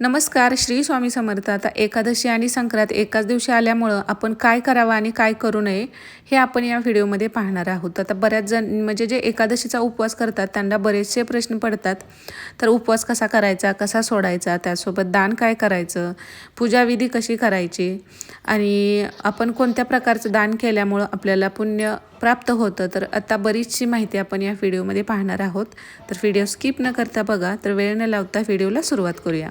नमस्कार श्री स्वामी समर्थ. आता एकादशी आणि संक्रांत एकाच दिवशी आल्यामुळं आपण काय करावं आणि काय करू नये हे आपण या व्हिडिओमध्ये पाहणार आहोत. आता बऱ्याच जण म्हणजे जे एकादशीचा उपवास करतात त्यांना बरेचसे प्रश्न पडतात. तर उपवास कसा करायचा कसा सोडायचा त्यासोबत दान काय करायचं पूजाविधी कशी करायची आणि आपण कोणत्या प्रकारचं दान केल्यामुळं आपल्याला पुण्य प्राप्त होतं तर आता बरीचशी माहिती आपण या व्हिडिओमध्ये पाहणार आहोत. तर व्हिडिओ स्किप न करता बघा तर वेळ न लावता व्हिडिओला सुरुवात करूया.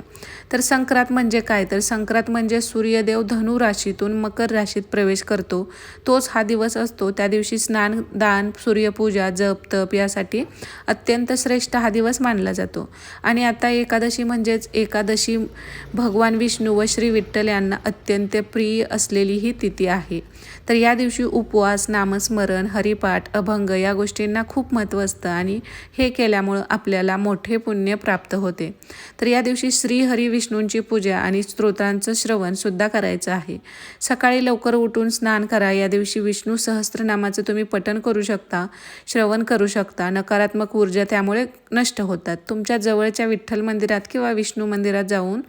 तर संक्रांत म्हणजे काय? तर संक्रांत म्हणजे सूर्यदेव धनु राशीतून मकर राशीत प्रवेश करतो. तोच हा दिवस असतो. त्या दिवशी स्नान दान सूर्यपूजा जप तप यासाठी अत्यंत श्रेष्ठ हा दिवस मानला जातो. आणि आता एकादशी म्हणजेच एकादशी भगवान विष्णू व श्री विठ्ठल यांना अत्यंत प्रिय असलेली ही तिथी आहे. तर या दिवशी उपवास नामस्मरण हरिपाठ अभंग या गोष्टींना खूप महत्त्व असतं आणि हे केल्यामुळं आपल्याला मोठे पुण्य प्राप्त होते. तर या दिवशी श्री हरी विष्णूंची पूजा आणि स्तोत्रांचं श्रवणसुद्धा करायचं आहे. सकाळी लवकर उठून स्नान करा. या दिवशी विष्णू सहस्त्रनामाचं तुम्ही पठन करू शकता श्रवण करू शकता. नकारात्मक ऊर्जा त्यामुळे नष्ट होतात. तुमच्या जवळच्या विठ्ठल मंदिरात किंवा विष्णू मंदिरात जाऊन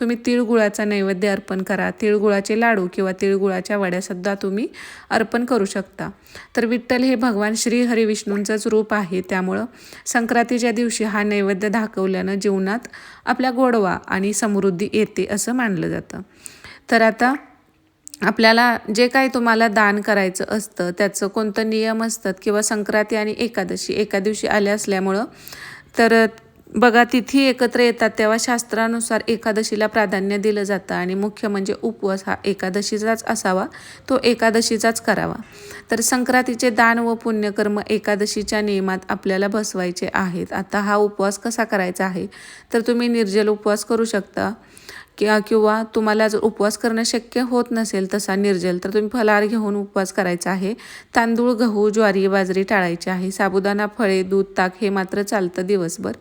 तुम्ही तिळगुळाचा नैवेद्य अर्पण करा. तिळगुळाचे लाडू किंवा तिळगुळाच्या वड्यासुद्धा तुम्ही अर्पण करू शकता. तर विठ्ठल हे भगवान श्री हरिविष्णूंचंच रूप आहे. त्यामुळं संक्रांतीच्या दिवशी हा नैवेद्य दाखवल्यानं जीवनात आपल्या गोडवा आणि समृद्धी येते असं मानलं जातं. तर आता आपल्याला जे काही तुम्हाला दान करायचं असतं त्याचं कोणतं नियम असतात किंवा संक्रांती आणि एकादशी एका दिवशी आल्या असल्यामुळं तर बघा तिथी एकत्र येतात तेव्हा शास्त्रानुसार एकादशीला प्राधान्य दिलं जातं आणि मुख्य म्हणजे उपवास हा एकादशीचाच असावा तो एकादशीचाच करावा. तर संक्रांतीचे दान व पुण्यकर्म एकादशीच्या नियमात आपल्याला बसवायचे आहेत. आता हा उपवास कसा करायचा आहे? तर तुम्ही निर्जल उपवास करू शकता. किंवा किंवा तुम्हाला जर उपवास करणं शक्य होत नसेल तसा निर्जल तर तुम्ही फलार घेऊन उपवास करायचा आहे. तांदूळ गहू ज्वारी बाजरी टाळायची आहे. साबुदाणा फळे दूध ताक हे मात्र चालतं दिवसभर.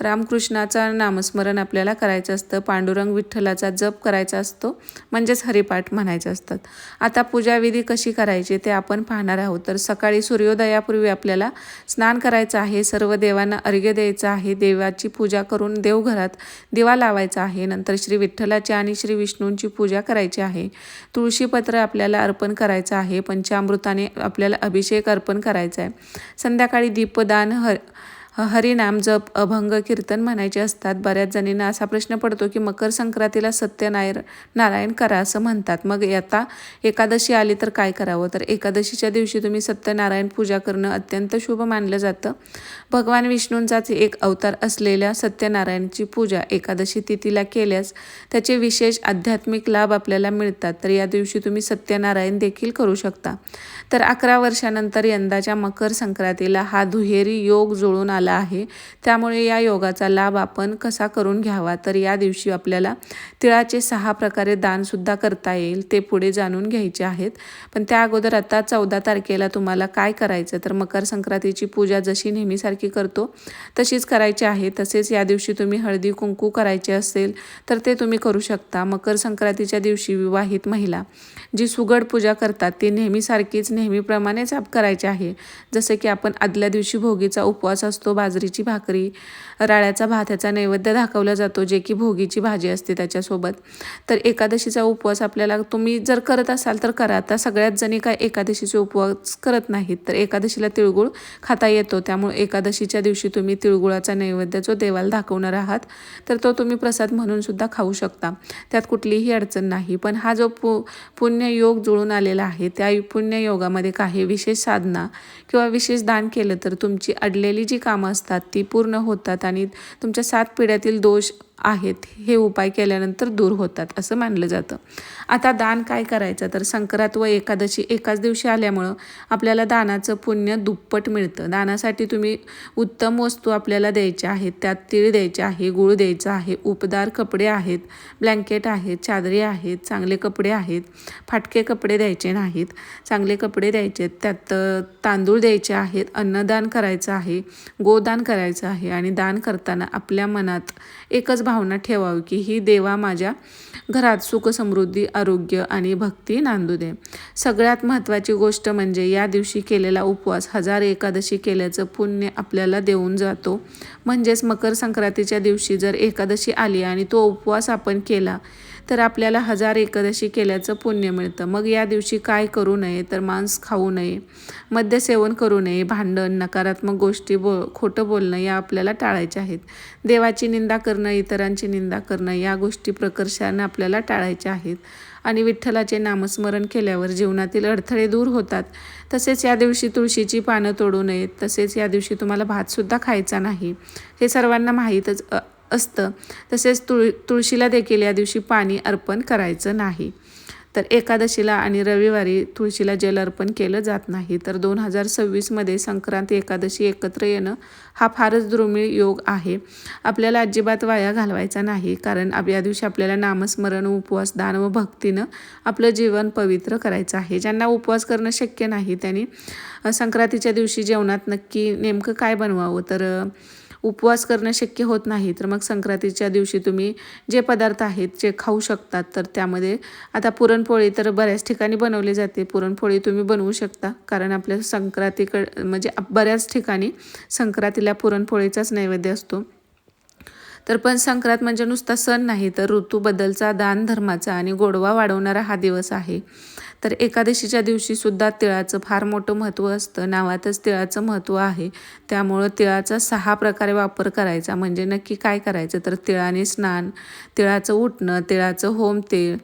रामकृष्णाचं नामस्मरण आपल्याला करायचं असतं. पांडुरंग विठ्ठलाचा जप करायचा असतो. म्हणजेच हरिपाठ म्हणायचे असतात आता पूजाविधी कशी करायची ते आपण पाहणार आहोत. तर सकाळी सूर्योदयापूर्वी आपल्याला स्नान करायचं आहे. सर्व देवांना अर्घ्य द्यायचं आहे. देवाची पूजा करून देवघरात दिवा लावायचा आहे. नंतर श्री विठ्ठल विठ्ठलाची आणि श्री विष्णूंची पूजा करायची आहे. तुळशीपत्र आपल्याला अर्पण करायचं आहे. पंचामृताने आपल्याला अभिषेक अर्पण करायचा आहे. संध्याकाळी दीपदान हर हरिनाम जप अभंग कीर्तन म्हणायचे असतात. बऱ्याच जणींना असा प्रश्न पडतो की मकर संक्रांतीला सत्यनारायण नारायण करा असं म्हणतात. मग आता एकादशी आली तर काय करावं? तर एकादशीच्या दिवशी तुम्ही सत्यनारायण पूजा करणं अत्यंत शुभ मानलं जातं. भगवान विष्णूंचाच एक अवतार असलेल्या सत्यनारायणची पूजा एकादशी तिथीला केल्यास त्याचे विशेष आध्यात्मिक लाभ आपल्याला मिळतात. तर या दिवशी तुम्ही सत्यनारायण देखील करू शकता. तर अकरा वर्षानंतर यंदाच्या मकर संक्रांतीला हा दुहेरी योग जुळून आला. आला आहे. त्यामुळे या योगाचा लाभ आपण कसा करून घ्यावा? तर या दिवशी आपल्याला तिळाचे सहा प्रकारे दानसुद्धा करता येईल ते पुढे जाणून घ्यायचे आहेत. पण त्या अगोदर आता चौदा तारखेला तुम्हाला काय करायचं? तर मकर संक्रांतीची पूजा जशी नेहमीसारखी करतो तशीच करायची आहे. तसेच या दिवशी तुम्ही हळदी कुंकू करायचे असेल तर ते तुम्ही करू शकता. मकर संक्रांतीच्या दिवशी विवाहित महिला जी सुगड पूजा करतात ती नेहमीसारखीच नेहमीप्रमाणेच आप करायची आहे. जसं की आपण आदल्या दिवशी भोगीचा उपवास असतो बाजरीची भाकरी राळ्याचा भात ह्याचा नैवेद्य दाखवला जातो जे की भोगीची भाजी असते त्याच्यासोबत. तर एकादशीचा उपवास आपल्याला तुम्ही जर करत असाल तर करा. आता सगळ्याच जणी काय एकादशीचे उपवास करत नाहीत तर एकादशीला तिळगुळ खाता येतो. त्यामुळे एकादशीच्या दिवशी तुम्ही तिळगुळाचा नैवेद्य जो देवाला दाखवणार आहात तर तो तुम्ही प्रसाद म्हणून सुद्धा खाऊ शकता. त्यात कुठलीही अडचण नाही. पण हा जो पु पुण्य योग जुळून आलेला आहे त्या पुण्य योगामध्ये काही विशेष साधना किंवा विशेष दान केलं तर तुमची अडलेली जी कामं असतात ती पूर्ण होतात आणि तुमच्या सात पिढ्यातील दोष आहेत हे उपाय केल्यानंतर दूर होतात असं मानलं जातं. आता दान काय करायचं? तर संक्रांत व एकादशी एकाच दिवशी आल्यामुळं आपल्याला दानाचं पुण्य दुप्पट मिळतं. दानासाठी तुम्ही उत्तम वस्तू आपल्याला द्यायच्या आहेत. त्यात तीळ द्यायचे आहे गूळ द्यायचं आहे उपदार कपडे आहेत ब्लँकेट आहेत चादरी आहेत चांगले कपडे आहेत फाटके कपडे द्यायचे नाहीत. चांगले कपडे द्यायचे त्यात तांदूळ द्यायचे आहेत अन्नदान करायचं आहे गोदान करायचं आहे आणि दान करताना आपल्या मनात एकच भावना ठेवावी की ही देवा माझ्या घरात सुख समृद्धी आरोग्य आणि भक्ती नांदू दे. सगळ्यात महत्त्वाची गोष्ट म्हणजे या दिवशी केलेला उपवास हजार एकादशी केल्याचं पुण्य आपल्याला देऊन जातो. म्हणजेच मकर संक्रांतीच्या दिवशी जर एकादशी आली आणि तो उपवास आपण केला तर आपल्याला हजार एकादशी केल्याचं पुण्य मिळतं. मग या दिवशी काय करू नये? तर मांस खाऊ नये मद्यसेवन करू नये भांडण नकारात्मक गोष्टी बो खोटं बोलणं या आपल्याला टाळायच्या आहेत. देवाची निंदा करणं इतरांची निंदा करणं या गोष्टी प्रकर्षानं आपल्याला टाळायच्या आहेत. आणि विठ्ठलाचे नामस्मरण केल्यावर जीवनातील अडथळे दूर होतात. तसेच या दिवशी तुळशीची पानं तोडू नयेत. तसेच या दिवशी तुम्हाला भातसुद्धा खायचा नाही. हे सर्वांना माहीतच असतं. तसेच तुळ तुळशीला देखील या दिवशी पाणी अर्पण करायचं नाही. तर एकादशीला आणि रविवारी तुळशीला जल अर्पण केलं जात नाही. तर दोन हजार सव्वीसमध्ये संक्रांत एकादशी एकत्र येणं हा फारच दुर्मिळ योग आहे. आपल्याला अजिबात वाया घालवायचा नाही. कारण या दिवशी आपल्याला नामस्मरण उपवास दान व भक्तीनं आपलं जीवन पवित्र करायचं आहे. ज्यांना उपवास करणं शक्य नाही त्यांनी संक्रांतीच्या दिवशी जेवणात नक्की नेमकं काय बनवावं? तर उपवास करणं शक्य होत नाही तर मग संक्रांतीच्या दिवशी तुम्ही जे पदार्थ आहेत जे खाऊ शकतात तर त्यामध्ये आता पुरणपोळी तर बऱ्याच ठिकाणी बनवली जाते. पुरणपोळी तुम्ही बनवू शकता कारण आपल्या संक्रांतीकड म्हणजे बऱ्याच ठिकाणी संक्रांतीला पुरणपोळीचाच नैवेद्य असतो. तर पण संक्रांत म्हणजे नुसता सण नाही तर ऋतूबद्दलचा दान धर्माचा आणि गोडवा वाढवणारा हा दिवस आहे. तर एकादशीच्या दिवशीसुद्धा तिळाचं फार मोठं महत्त्व असतं. नावातच तिळाचं महत्त्व आहे. त्यामुळं तिळाचा सहा प्रकारे वापर करायचा. म्हणजे नक्की काय करायचं? तर तिळाने स्नान तिळाचं उठणं तिळाचं होम तिळ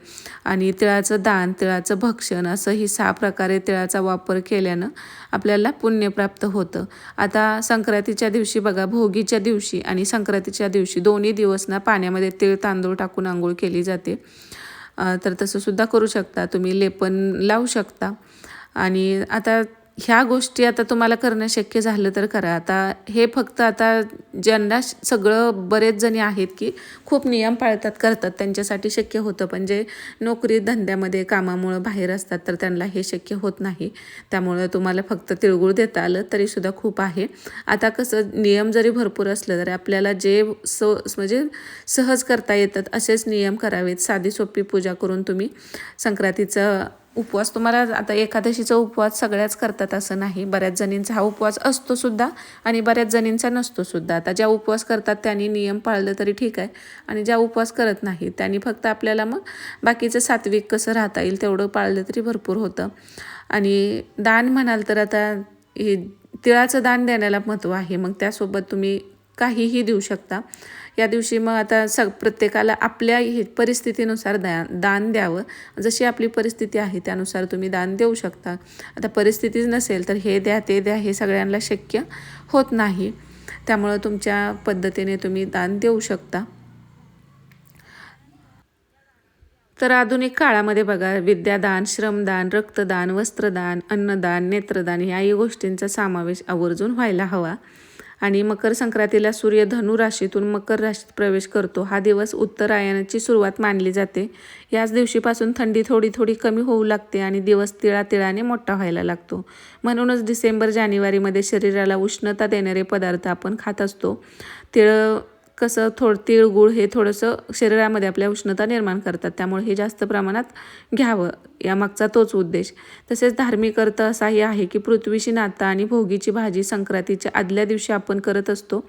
आणि तिळाचं दान तिळाचं भक्षण असं ही सहा प्रकारे तिळाचा वापर केल्यानं आपल्याला पुण्य प्राप्त होतं. आता संक्रांतीच्या दिवशी बघा भोगीच्या दिवशी आणि संक्रांतीच्या दिवशी दोन्ही दिवस ना पाण्यामध्ये तिळ तांदूळ टाकून आंघोळ केली जाते. तर तसंसुद्धा करू शकता. तुम्ही लेपन लावू शकता. आणि आता ह्या गोष्टी आता तुम्हाला करणं शक्य झालं तर करा. आता हे फक्त आता ज्यांना सगळं बरेच जणी आहेत की खूप नियम पाळतात करतात त्यांच्यासाठी शक्य होतं. पण जे नोकरी धंद्यामध्ये कामामुळं बाहेर असतात तर त्यांना हे शक्य होत नाही. त्यामुळं तुम्हाला फक्त तिळगुळ देता आलं तरीसुद्धा खूप आहे. आता कसं नियम जरी भरपूर असलं तरी आपल्याला जे स म्हणजे सहज करता येतात असेच नियम करावेत. साधी सोपी पूजा करून तुम्ही संक्रांतीचं उपवास तुम्हाला आता एकादशीचा उपवास सगळ्याच करतात असं नाही. बऱ्याच जणींचा हा उपवास असतो सुद्धा आणि बऱ्याच जणींचा नसतो सुद्धा. आता ज्या उपवास करतात त्यांनी नियम पाळलं तरी ठीक आहे आणि ज्या उपवास करत नाही त्यांनी फक्त आपल्याला मग बाकीचं सात्विक कसं राहता येईल तेवढं पाळलं तरी भरपूर होतं. आणि दान म्हणाल तर आता हे तिळाचं दान देण्याला महत्त्व आहे. मग त्यासोबत तुम्ही काहीही देऊ शकता. या दिवशी मग आता सग प्रत्येकाला आपल्या हे परिस्थितीनुसार द्या दान द्यावं. जशी आपली परिस्थिती आहे त्यानुसार तुम्ही दान देऊ शकता. आता परिस्थितीच नसेल तर हे द्या ते द्या हे सगळ्यांना शक्य होत नाही. त्यामुळं तुमच्या पद्धतीने तुम्ही दान देऊ शकता. तर आधुनिक काळामध्ये बघा विद्यादान श्रमदान रक्तदान वस्त्रदान अन्नदान नेत्रदान याही गोष्टींचा समावेश आवर्जून व्हायला हवा. आणि मकर संक्रांतीला सूर्य धनु राशीतून मकर राशीत प्रवेश करतो. हा दिवस उत्तरायणाची सुरुवात मानली जाते. याच दिवशीपासून थंडी थोडी थोडी कमी होऊ लागते आणि दिवस तिळा तिळाने मोठा व्हायला लागतो. म्हणूनच डिसेंबर जानेवारीमध्ये शरीराला उष्णता देणारे पदार्थ आपण खात असतो. तिळ कसं थोडं तिळगुळ हे थोडंसं शरीरामध्ये आपल्या उष्णता निर्माण करतात. त्यामुळे हे जास्त प्रमाणात घ्यावं यामागचा तोच उद्देश. तसेच धार्मिक अर्थ असाही आहे की पृथ्वीशी नाता आणि भोगीची भाजी संक्रांतीच्या आदल्या दिवशी आपण करत असतो.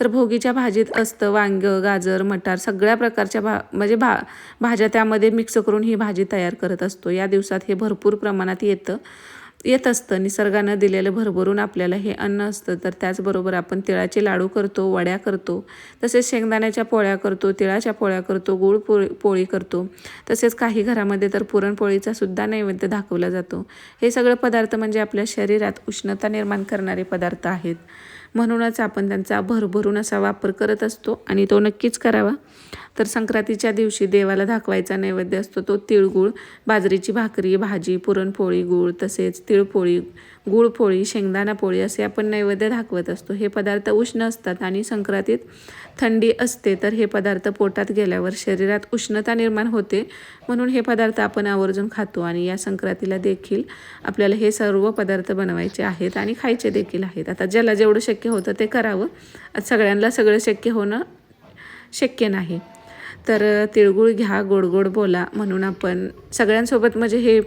तर भोगीच्या भाजीत असतं वांग गाजर मटार सगळ्या प्रकारच्या भा म्हणजे भा भाज्या त्यामध्ये मिक्स करून ही भाजी तयार करत असतो. या दिवसात हे भरपूर प्रमाणात येतं. येत असतं. निसर्गानं दिलेलं भरभरून आपल्याला हे अन्न असतं. तर त्याचबरोबर आपण तिळाचे लाडू करतो वड्या करतो. तसेच शेंगदाण्याच्या पोळ्या करतो तिळाच्या पोळ्या करतो गुळ पोळी पोळी करतो. तसेच काही घरामध्ये तर पुरणपोळीचा सुद्धा नैवेद्य दाखवला जातो. हे सगळं पदार्थ म्हणजे आपल्या शरीरात उष्णता निर्माण करणारे पदार्थ आहेत. म्हणूनच आपण त्यांचा भरभरून असा वापर करत असतो आणि तो नक्कीच करावा. तर संक्रांतीच्या दिवशी देवाला दाखवायचा नैवेद्य असतो तो तिळगुळ बाजरीची भाकरी भाजी पुरणपोळी गूळ तसेच तिळपोळी गुळपोळी शेंगदाणा पोळी असे आपण नैवेद्य दाखवत असतो. हे पदार्थ उष्ण असतात आणि संक्रांतीत थंडी असते तर हे पदार्थ पोटात गेल्यावर शरीरात उष्णता निर्माण होते. म्हणून हे पदार्थ आपण आवर्जून खातो आणि या संक्रांतीला देखील आपल्याला हे सर्व पदार्थ बनवायचे आहेत आणि खायचे देखील आहेत. आता ज्याला जेवढं शक्य शक्य होतं ते करावं. सगळ्यांना सगळं शक्य होणं शक्य नाही. तर तिळगुळ घ्या गोड गोड बोला म्हणून आपण सगळ्यांसोबत म्हणजे हे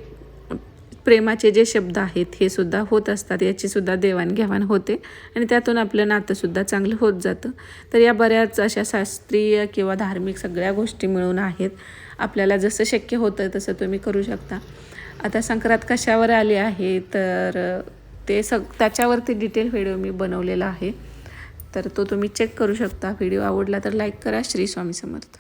प्रेमाचे जे शब्द आहेत हे सुद्धा होत असतात. याचीसुद्धा देवाणघेवाण होते आणि त्यातून आपलं नातंसुद्धा चांगलं होत जातं. तर या बऱ्याच अशा शास्त्रीय किंवा धार्मिक सगळ्या गोष्टी मिळून आहेत. आपल्याला जसं शक्य होतं तसं तुम्ही करू शकता. आता संक्रांत कशावर आली आहे? तर ते सग त्याच्यावरती डिटेल व्हिडिओ मी बनवलेला आहे. तर तो तुम्ही चेक करू शकता. व्हिडिओ आवडला तर लाईक करा. श्री स्वामी समर्थ.